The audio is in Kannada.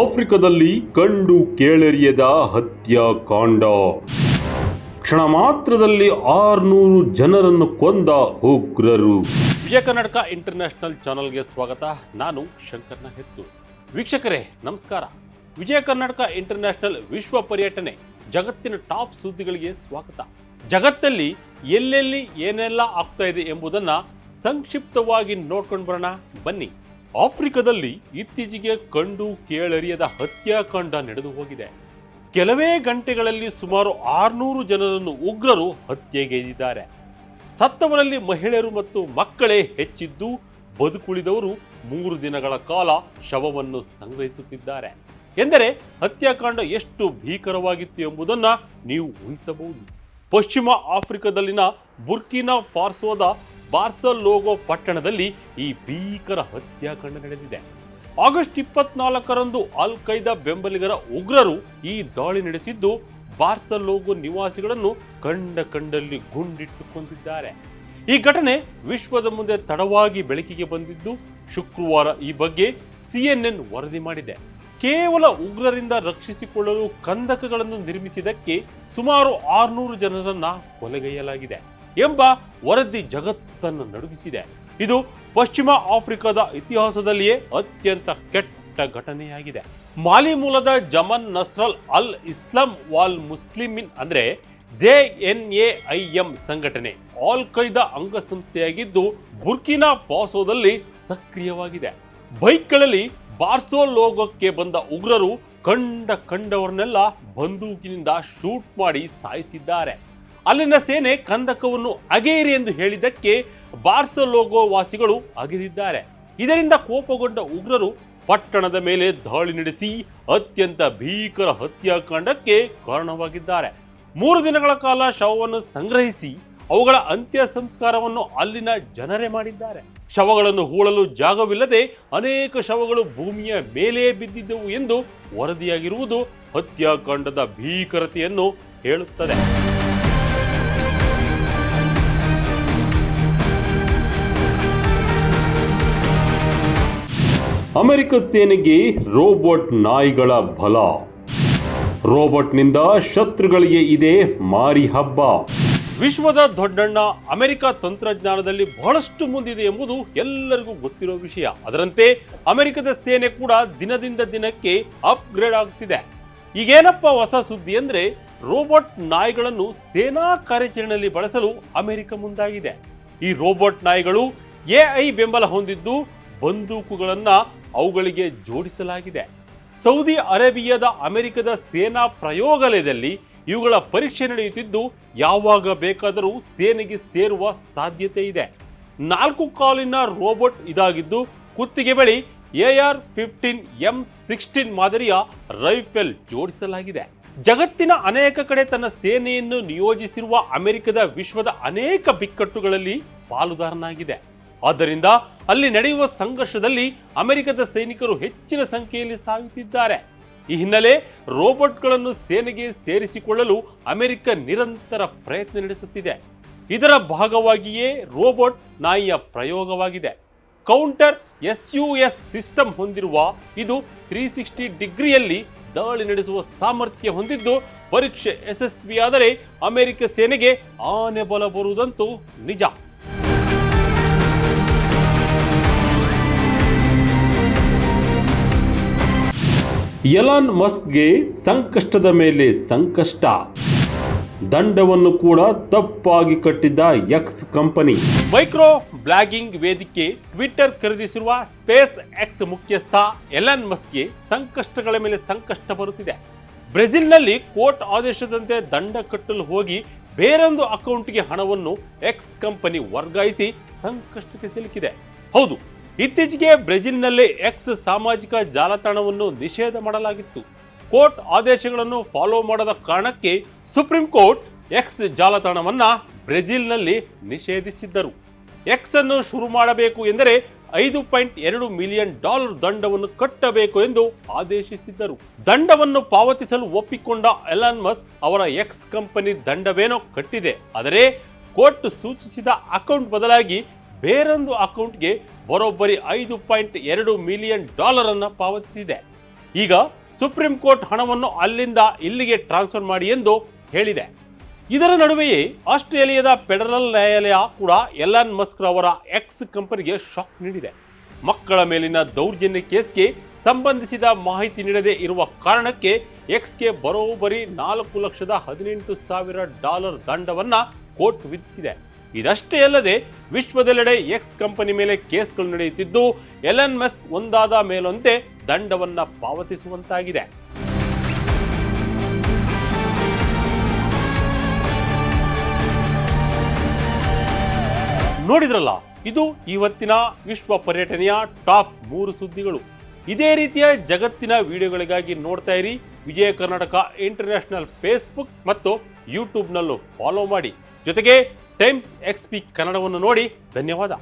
ಆಫ್ರಿಕಾದಲ್ಲಿ ಕಂಡು ಕೇಳರಿಯದ ಹತ್ಯಾಕಾಂಡ ಕ್ಷಣ ಮಾತ್ರದಲ್ಲಿ ಆರ್ನೂರು ಜನರನ್ನು ಕೊಂದ ಉಗ್ರರು. ವಿಜಯ ಕರ್ನಾಟಕ ಇಂಟರ್ನ್ಯಾಷನಲ್ ಚಾನಲ್ಗೆ ಸ್ವಾಗತ. ನಾನು ಶಂಕರ್ನ ಹೆತ್ತು ವೀಕ್ಷಕರೇ, ನಮಸ್ಕಾರ. ವಿಜಯ ಕರ್ನಾಟಕ ಇಂಟರ್ನ್ಯಾಷನಲ್ ವಿಶ್ವ ಪರ್ಯಟನೆ ಜಗತ್ತಿನ ಟಾಪ್ ಸುದ್ದಿಗಳಿಗೆ ಸ್ವಾಗತ. ಜಗತ್ತಲ್ಲಿ ಎಲ್ಲೆಲ್ಲಿ ಏನೆಲ್ಲ ಆಗ್ತಾ ಇದೆ ಎಂಬುದನ್ನ ಸಂಕ್ಷಿಪ್ತವಾಗಿ ನೋಡ್ಕೊಂಡು ಬರೋಣ. ಬನ್ನಿ. ಆಫ್ರಿಕಾದಲ್ಲಿ ಇತ್ತೀಚೆಗೆ ಕಂಡು ಕೇಳರಿಯದ ಹತ್ಯಾಕಾಂಡ ನಡೆದು ಹೋಗಿದೆ. ಕೆಲವೇ ಗಂಟೆಗಳಲ್ಲಿ ಸುಮಾರು ಆರ್ನೂರು ಜನರನ್ನು ಉಗ್ರರು ಹತ್ಯೆಗೈದಿದ್ದಾರೆ. ಸತ್ತವರಲ್ಲಿ ಮಹಿಳೆಯರು ಮತ್ತು ಮಕ್ಕಳೇ ಹೆಚ್ಚಿದ್ದು, ಬದುಕುಳಿದವರು ಮೂರು ದಿನಗಳ ಕಾಲ ಶವವನ್ನು ಸಂಗ್ರಹಿಸುತ್ತಿದ್ದಾರೆ. ಎಂದರೆ ಹತ್ಯಾಕಾಂಡ ಎಷ್ಟು ಭೀಕರವಾಗಿತ್ತು ಎಂಬುದನ್ನ ನೀವು ಊಹಿಸಬಹುದು. ಪಶ್ಚಿಮ ಆಫ್ರಿಕಾದಲ್ಲಿನ ಬುರ್ಕಿನಾ ಫಾರ್ಸೋದ ಬಾರ್ಸಲೋಗೋ ಪಟ್ಟಣದಲ್ಲಿ ಈ ಭೀಕರ ಹತ್ಯಾಕಾಂಡ ನಡೆದಿದೆ. ಆಗಸ್ಟ್ ಇಪ್ಪತ್ನಾಲ್ಕರಂದು ಅಲ್ ಖೈದಾ ಬೆಂಬಲಿಗರ ಉಗ್ರರು ಈ ದಾಳಿ ನಡೆಸಿದ್ದು ಬಾರ್ಸಲೋಗೋ ನಿವಾಸಿಗಳನ್ನು ಕಂಡ ಕಂಡಲ್ಲಿ ಗುಂಡಿಟ್ಟುಕೊಂಡಿದ್ದಾರೆ. ಈ ಘಟನೆ ವಿಶ್ವದ ಮುಂದೆ ತಡವಾಗಿ ಬೆಳಕಿಗೆ ಬಂದಿದ್ದು ಶುಕ್ರವಾರ ಈ ಬಗ್ಗೆ ಸಿಎನ್ಎನ್ ವರದಿ ಮಾಡಿದೆ. ಕೇವಲ ಉಗ್ರರಿಂದ ರಕ್ಷಿಸಿಕೊಳ್ಳಲು ಕಂದಕಗಳನ್ನು ನಿರ್ಮಿಸಿದಕ್ಕೆ ಸುಮಾರು ಆರುನೂರು ಜನರನ್ನ ಕೊಲೆಗೈಯಲಾಗಿದೆ. ಎಂಬ ವರದಿ ಜಗತ್ತನ್ನು ನಡುಗಿಸಿದೆ. ಇದು ಪಶ್ಚಿಮ ಆಫ್ರಿಕಾದ ಇತಿಹಾಸದಲ್ಲಿಯೇ ಅತ್ಯಂತ ಕೆಟ್ಟ ಘಟನೆಯಾಗಿದೆ. ಮಾಲಿ ಮೂಲದ ಜಮನ್ ನಸ್ರಲ್ ಅಲ್ ಇಸ್ಲಾಂ ವಾಲ್ ಮುಸ್ಲಿಮಿನ್ ಅಂದ್ರೆ J N A I M ಸಂಘಟನೆ. ಆಲ್ ಖೈದಾ ಅಂಗಸಂಸ್ಥೆಯಾಗಿದ್ದು ಬುರ್ಕಿನಾ ಫಾಸೋದಲ್ಲಿ ಸಕ್ರಿಯವಾಗಿದೆ. ಬೈಕ್ಗಳಲ್ಲಿ ಬಾರ್ಸೋಲೋಗಕ್ಕೆ ಬಂದ ಉಗ್ರರು ಕಂಡ ಕಂಡವರನ್ನೆಲ್ಲ ಬಂದೂಕಿನಿಂದ ಶೂಟ್ ಮಾಡಿ ಸಾಯಿಸಿದ್ದಾರೆ. ಅಲ್ಲಿನ ಸೇನೆ ಕಂದಕವನ್ನು ಅಗೇರಿ ಎಂದು ಹೇಳಿದ್ದಕ್ಕೆ ಬಾರ್ಸಲೋಗೋ ವಾಸಿಗಳು ಅಗೆದಿದ್ದಾರೆ. ಇದರಿಂದ ಕೋಪಗೊಂಡ ಉಗ್ರರು ಪಟ್ಟಣದ ಮೇಲೆ ದಾಳಿ ನಡೆಸಿ ಅತ್ಯಂತ ಭೀಕರ ಹತ್ಯಾಕಾಂಡಕ್ಕೆ ಕಾರಣವಾಗಿದ್ದಾರೆ. ಮೂರು ದಿನಗಳ ಕಾಲ ಶವವನ್ನು ಸಂಗ್ರಹಿಸಿ ಅವುಗಳ ಅಂತ್ಯ ಸಂಸ್ಕಾರವನ್ನು ಅಲ್ಲಿನ ಜನರೇ ಮಾಡಿದ್ದಾರೆ. ಶವಗಳನ್ನು ಹೂಳಲು ಜಾಗವಿಲ್ಲದೆ ಅನೇಕ ಶವಗಳು ಭೂಮಿಯ ಮೇಲೆ ಬಿದ್ದಿದ್ದವು ಎಂದು ವರದಿಯಾಗಿರುವುದು ಹತ್ಯಾಕಾಂಡದ ಭೀಕರತೆಯನ್ನು ಹೇಳುತ್ತದೆ. ಅಮೆರಿಕ ಸೇನೆಗೆ ರೋಬೋಟ್ ನಾಯಿಗಳ ಬಲ. ರೋಬೋಟ್ನಿಂದ ಶತ್ರುಗಳಿಗೆ ಇದೆ ಮಾರಿ ಹಬ್ಬ. ವಿಶ್ವದ ದೊಡ್ಡಣ್ಣ ಅಮೆರಿಕ ತಂತ್ರಜ್ಞಾನದಲ್ಲಿ ಬಹಳಷ್ಟು ಮುಂದಿದೆ ಎಂಬುದು ಎಲ್ಲರಿಗೂ ಗೊತ್ತಿರೋ ವಿಷಯ. ಅದರಂತೆ ಅಮೆರಿಕದ ಸೇನೆ ಕೂಡ ದಿನದಿಂದ ದಿನಕ್ಕೆ ಅಪ್ಗ್ರೇಡ್ ಆಗ್ತಿದೆ. ಈಗೇನಪ್ಪ ಹೊಸ ಸುದ್ದಿ ಅಂದ್ರೆ ರೋಬೋಟ್ ನಾಯಿಗಳನ್ನು ಸೇನಾ ಕಾರ್ಯಾಚರಣೆಯಲ್ಲಿ ಬಳಸಲು ಅಮೆರಿಕ ಮುಂದಾಗಿದೆ. ಈ ರೋಬೋಟ್ ನಾಯಿಗಳು ಎಐ ಬೆಂಬಲ ಹೊಂದಿದ್ದು ಬಂದೂಕುಗಳನ್ನ ಅವುಗಳಿಗೆ ಜೋಡಿಸಲಾಗಿದೆ. ಸೌದಿ ಅರೇಬಿಯಾದ ಅಮೆರಿಕದ ಸೇನಾ ಪ್ರಯೋಗಾಲಯದಲ್ಲಿ ಇವುಗಳ ಪರೀಕ್ಷೆ ನಡೆಯುತ್ತಿದ್ದು, ಯಾವಾಗ ಬೇಕಾದರೂ ಸೇನೆಗೆ ಸೇರುವ ಸಾಧ್ಯತೆ ಇದೆ. ನಾಲ್ಕು ಕಾಲಿನ ರೋಬೋಟ್ ಇದಾಗಿದ್ದು, ಕುತ್ತಿಗೆ ಬಳಿ ಎಆರ್ ಫಿಫ್ಟೀನ್, ಎಂ ಸಿಕ್ಸ್ಟೀನ್ ಮಾದರಿಯ ರೈಫಲ್ ಜೋಡಿಸಲಾಗಿದೆ. ಜಗತ್ತಿನ ಅನೇಕ ಕಡೆ ತನ್ನ ಸೇನೆಯನ್ನು ನಿಯೋಜಿಸಿರುವ ಅಮೆರಿಕದ ವಿಶ್ವದ ಅನೇಕ ಬಿಕ್ಕಟ್ಟುಗಳಲ್ಲಿ ಪಾಲುದಾರನಾಗಿದೆ. ಆದ್ದರಿಂದ ಅಲ್ಲಿ ನಡೆಯುವ ಸಂಘರ್ಷದಲ್ಲಿ ಅಮೆರಿಕದ ಸೈನಿಕರು ಹೆಚ್ಚಿನ ಸಂಖ್ಯೆಯಲ್ಲಿ ಸಾಯುತ್ತಿದ್ದಾರೆ. ಈ ಹಿನ್ನೆಲೆ ರೋಬೋಟ್ಗಳನ್ನು ಸೇನೆಗೆ ಸೇರಿಸಿಕೊಳ್ಳಲು ಅಮೆರಿಕ ನಿರಂತರ ಪ್ರಯತ್ನ ನಡೆಸುತ್ತಿದೆ. ಇದರ ಭಾಗವಾಗಿಯೇ ರೋಬೋಟ್ ನಾಯಿಯ ಪ್ರಯೋಗವಾಗಿದೆ. Counter S U S system ಹೊಂದಿರುವ ಇದು ತ್ರೀ ಸಿಕ್ಸ್ಟಿ ಡಿಗ್ರಿಯಲ್ಲಿ ದಾಳಿ ನಡೆಸುವ ಸಾಮರ್ಥ್ಯ ಹೊಂದಿದ್ದು, ಪರೀಕ್ಷೆ ಯಶಸ್ವಿಯಾದರೆ ಅಮೆರಿಕ ಸೇನೆಗೆ ಆನೆ ಬಲ ಬರುವುದಂತೂ ನಿಜ. ಎಲಾನ್ ಮಸ್ಕ್ಗೆ ಸಂಕಷ್ಟದ ಮೇಲೆ ಸಂಕಷ್ಟ. ದಂಡವನ್ನು ಕೂಡ ತಪ್ಪಾಗಿ ಕಟ್ಟಿದ್ದ ಎಕ್ಸ್ ಕಂಪನಿ ಮೈಕ್ರೋ ಬ್ಲಾಗಿಂಗ್ ವೇದಿಕೆ ಟ್ವಿಟರ್ ಖರೀದಿಸಿರುವ ಸ್ಪೇಸ್ ಎಕ್ಸ್ ಮುಖ್ಯಸ್ಥ ಎಲನ್ ಮಸ್ಕ್ಗೆ ಸಂಕಷ್ಟಗಳ ಮೇಲೆ ಸಂಕಷ್ಟ ಬರುತ್ತಿದೆ. ಬ್ರೆಜಿಲ್ನಲ್ಲಿ ಕೋರ್ಟ್ ಆದೇಶದಂತೆ ದಂಡ ಕಟ್ಟಲು ಹೋಗಿ ಬೇರೊಂದು ಅಕೌಂಟ್ಗೆ ಹಣವನ್ನು ಎಕ್ಸ್ ಕಂಪನಿ ವರ್ಗಾಯಿಸಿ ಸಂಕಷ್ಟಕ್ಕೆ ಸಿಲುಕಿದೆ. ಹೌದು ಇತ್ತೀಚೆಗೆ ಬ್ರೆಜಿಲ್ನಲ್ಲಿ ಎಕ್ಸ್ ಸಾಮಾಜಿಕ ಜಾಲತಾಣವನ್ನು ನಿಷೇಧ ಮಾಡಲಾಗಿತ್ತು. ಕೋರ್ಟ್ ಆದೇಶಗಳನ್ನು ಫಾಲೋ ಮಾಡದ ಕಾರಣಕ್ಕೆ ಸುಪ್ರೀಂ ಕೋರ್ಟ್ ಎಕ್ಸ್ ಜಾಲತಾಣವನ್ನು ಬ್ರೆಜಿಲ್ನಲ್ಲಿ ನಿಷೇಧಿಸಿದ್ದರು. ಎಕ್ಸ್ ಅನ್ನು ಶುರು ಮಾಡಬೇಕು ಎಂದರೆ ಐದು ಪಾಯಿಂಟ್ ಎರಡು ಮಿಲಿಯನ್ ಡಾಲರ್ ದಂಡವನ್ನು ಕಟ್ಟಬೇಕು ಎಂದು ಆದೇಶಿಸಿದ್ದರು. ದಂಡವನ್ನು ಪಾವತಿಸಲು ಒಪ್ಪಿಕೊಂಡ ಎಲಾನ್ ಮಸ್ ಅವರ ಎಕ್ಸ್ ಕಂಪನಿ ದಂಡವೇನೋ ಕಟ್ಟಿದೆ. ಆದರೆ ಕೋರ್ಟ್ ಸೂಚಿಸಿದ ಅಕೌಂಟ್ ಬದಲಾಗಿ ಬೇರೊಂದು ಅಕೌಂಟ್ಗೆ ಬರೋಬ್ಬರಿ ಐದು ಪಾಯಿಂಟ್ ಎರಡು ಮಿಲಿಯನ್ ಡಾಲರ್ ಅನ್ನ ಪಾವತಿಸಿದೆ. ಈಗ ಸುಪ್ರೀಂ ಕೋರ್ಟ್ ಹಣವನ್ನು ಅಲ್ಲಿಂದ ಇಲ್ಲಿಗೆ ಟ್ರಾನ್ಸ್ಫರ್ ಮಾಡಿ ಎಂದು ಹೇಳಿದೆ. ಇದರ ನಡುವೆಯೇ ಆಸ್ಟ್ರೇಲಿಯಾದ ಫೆಡರಲ್ ನ್ಯಾಯಾಲಯ ಕೂಡ ಎಲಾನ್ ಮಸ್ಕ್ ಅವರ ಎಕ್ಸ್ ಕಂಪನಿಗೆ ಶಾಕ್ ನೀಡಿದೆ. ಮಕ್ಕಳ ಮೇಲಿನ ದೌರ್ಜನ್ಯ ಕೇಸ್ಗೆ ಸಂಬಂಧಿಸಿದ ಮಾಹಿತಿ ನೀಡದೇ ಇರುವ ಕಾರಣಕ್ಕೆ ಎಕ್ಸ್ಗೆ ಬರೋಬ್ಬರಿ ನಾಲ್ಕು ಲಕ್ಷದ ಹದಿನೆಂಟು ಸಾವಿರ ಡಾಲರ್ ದಂಡವನ್ನ ಕೋರ್ಟ್ ವಿಧಿಸಿದೆ. ಇದಷ್ಟೇ ಅಲ್ಲದೆ ವಿಶ್ವದೆಲ್ಲೆಡೆ ಎಕ್ಸ್ ಕಂಪನಿ ಮೇಲೆ ಕೇಸ್ಗಳು ನಡೆಯುತ್ತಿದ್ದು ಎಲನ್ ಮಸ್ಕ್ ಒಂದಾದ ಮೇಲೊಂದೇ ದಂಡವನ್ನ ಪಾವತಿಸುವಂತಾಗಿದೆ. ನೋಡಿದ್ರಲ್ಲ, ಇದು ಇವತ್ತಿನ ವಿಶ್ವ ಪರ್ಯಟನೆಯ ಟಾಪ್ ಮೂರು ಸುದ್ದಿಗಳು. ಇದೇ ರೀತಿಯ ಜಗತ್ತಿನ ವಿಡಿಯೋಗಳಿಗಾಗಿ ನೋಡ್ತಾ ಇರಿ. ವಿಜಯ ಕರ್ನಾಟಕ ಇಂಟರ್ನ್ಯಾಷನಲ್ ಫೇಸ್ಬುಕ್ ಮತ್ತು ಯೂಟ್ಯೂಬ್ನಲ್ಲೂ ಫಾಲೋ ಮಾಡಿ. ಜೊತೆಗೆ ಟೈಮ್ಸ್ ಎಕ್ಸ್ಪಿ ಕನ್ನಡವನ್ನು ನೋಡಿ ಧನ್ಯವಾದ.